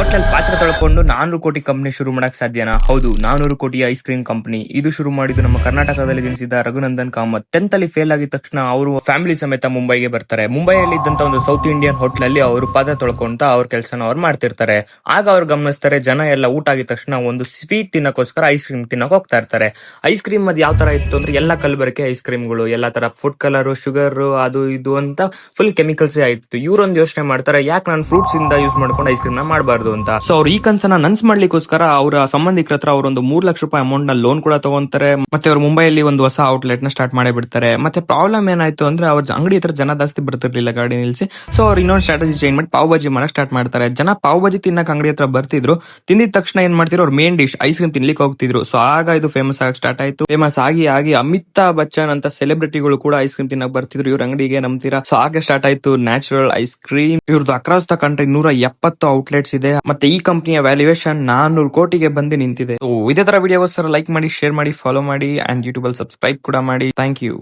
ಹೋಟ್ಲಲ್ಲಿ ಪಾತ್ರ ತೊಳ್ಕೊಂಡು ನಾನೂರು ಕೋಟಿ ಕಂಪನಿ ಶುರು ಮಾಡಕ್ ಸಾಧ್ಯನಾ? ಹೌದು, ನಾನೂರು ಕೋಟಿ ಐಸ್ ಕ್ರೀಮ್ ಕಂಪನಿ ಇದು ಶುರು ಮಾಡಿದ್ದು ನಮ್ಮ ಕರ್ನಾಟಕದಲ್ಲಿ ಜನಿಸಿದ ರಘುನಂದನ್ ಕಾಮತ್. ಟೆಂತ್ ಅಲ್ಲಿ ಫೇಲ್ ಆಗಿದ ತಕ್ಷಣ ಅವರು ಫ್ಯಾಮಿಲಿ ಸಮೇತ ಮುಂಬೈಗೆ ಬರ್ತಾರೆ. ಮುಂಬೈಯಲ್ಲಿ ಇದ್ದಂತ ಒಂದು ಸೌತ್ ಇಂಡಿಯನ್ ಹೋಟೆಲ್ ಅಲ್ಲಿ ಅವರು ಪಾತ್ರೆ ತೊಳ್ಕೊಂತ ಅವ್ರ ಕೆಲಸನ ಅವ್ರು ಮಾಡ್ತಿರ್ತಾರೆ. ಆಗ ಅವ್ರು ಗಮನಿಸ್ತಾರೆ, ಜನ ಎಲ್ಲ ಊಟ ಆಗಿದ ತಕ್ಷಣ ಒಂದು ಸ್ವೀಟ್ ತಿನ್ನಕ್ಕೋಸ್ಕರ ಐಸ್ ಕ್ರೀಮ್ ತಿನ್ನಕ್ ಹೋಗ್ತಾ ಇರ್ತಾರೆ. ಐಸ್ ಕ್ರೀಮ್ ಅದ್ ಯಾವ ತರ ಇತ್ತು ಅಂದ್ರೆ ಎಲ್ಲಾ ಕಲಬೆರಕೆ ಐಸ್ ಕ್ರೀಮ್ಗಳು ಎಲ್ಲಾ ತರ ಫುಡ್ ಕಲರ್ ಶುಗರ್ ಅದು ಇದು ಅಂತ ಫುಲ್ ಕೆಮಿಕಲ್ಸ್ ಆಯ್ತು ಇವ್ರೊಂದು ಯೋಚನೆ ಮಾಡ್ತಾರೆ, ಯಾಕೆ ನಾನು ಫ್ರೂಟ್ಸ್ ಇಂದ ಯೂಸ್ ಮಾಡ್ಕೊಂಡು ಐಸ್ ಕ್ರೀಮ್ನ ಮಾಡಬಾರ್ದು? ಅಂತ. ಸೊ ಅವ್ರು ಈ ಕನ್ಸನ್ನ ನನ್ಸ್ ಮಾಡ್ಲಿಕ್ಕೋಸ್ಕರ ಅವರ ಸಂಬಂಧಿಕರ ಹತ್ರ ಅವರೊಂದು ಮೂರ್ ಲಕ್ಷ ರೂಪಾಯಿ ಅಮೌಂಟ್ನ ಲೋನ್ ಕೂಡ ತಗೊಂತಾರೆ. ಮತ್ತೆ ಅವ್ರು ಮುಂಬೈಯಲ್ಲಿ ಒಂದು ಹೊಸ ಔಟ್ಲೆಟ್ನ ಸ್ಟಾರ್ಟ್ ಮಾಡಿ ಬಿಡ್ತಾರೆ ಮತ್ತೆ ಪ್ರಾಬ್ಲಮ್ ಏನಾಯ್ತು ಅಂದ್ರೆ ಅವ್ರ ಅಂಗಡಿ ಹತ್ರ ಜನ ಜಾಸ್ತಿ ಬರ್ತಿರ್ಲಿಲ್ಲ ಗಾಡಿ ನಿಲ್ಸಿ. ಸೊ ಅವ್ರು ಇನ್ನೊಂದು ಸ್ಟ್ರಾಟಜಿ ಚೇಂಜ್ ಮಾಡಿ ಪಾವ್ ಬಾಜಿ ಮಾಡಕ್ ಸ್ಟಾರ್ಟ್ ಮಾಡ್ತಾರೆ. ಜನ ಪಾವ್ ಬಾಜಿ ತಿನ್ನಕ್ ಅಂಗಡಿ ಹತ್ರ ಬರ್ತಿದ್ರು. ತಿಂದಿದ ತಕ್ಷಣ ಏನ್ ಮಾಡ್ತಿದ್ರು? ಅವ್ರ ಮೇನ್ ಡಿಶ್ ಐಸ್ ಕ್ರೀಮ್ ತಿನ್ಲಿಕ್ಕೆ ಹೋಗ್ತಿದ್ರು. ಸೊ ಆಗ ಇದು ಫೇಮಸ್ ಆಗಿ ಸ್ಟಾರ್ಟ್ ಆಯ್ತು. ಫೇಮಸ್ ಆಗಿ ಆಗಿ ಅಮಿತಾಬ್ ಬಚ್ಚನ್ ಅಂತ ಸೆಲೆಬ್ರಿಟಿಗಳು ಕೂಡ ಐಸ್ ಕ್ರೀಮ್ ತಿನ್ನಕ್ ಬರ್ತಿದ್ರು. ಇವ್ರ ಅಂಗಡಿಗೆ ನಂಬ್ತೀರಾ? ಸೊ ಆಗ ಸ್ಟಾರ್ಟ್ ಆಯ್ತು ನ್ಯಾಚುರಲ್ ಐಸ್ ಕ್ರೀಮ್ ಇವ್ರದ್ದು ಅಕ್ರಾಸ್ ದ ಕಂಟ್ರಿ ನೂರ ಎಪ್ಪತ್ತು ಔಟ್ಲೆಟ್ಸ್ ಇದೆ. ಮತ್ತೆ ಈ ಕಂಪನಿಯ ವ್ಯಾಲ್ಯೂಯೇಷನ್ ನಾನ್ನೂರು ಕೋಟಿಗೆ ಬಂದು ನಿಂತಿದೆ. ಇದೇ ತರ ವಿಡಿಯೋಗೋಸ್ಕರ ಲೈಕ್ ಮಾಡಿ ಶೇರ್ ಮಾಡಿ ಫಾಲೋ ಮಾಡಿ ಅಂಡ್ ಯೂಟ್ಯೂಬ್ ಅಲ್ಲಿ ಸಬ್ಸ್ಕ್ರೈಬ್ ಕೂಡ ಮಾಡಿ. Thank you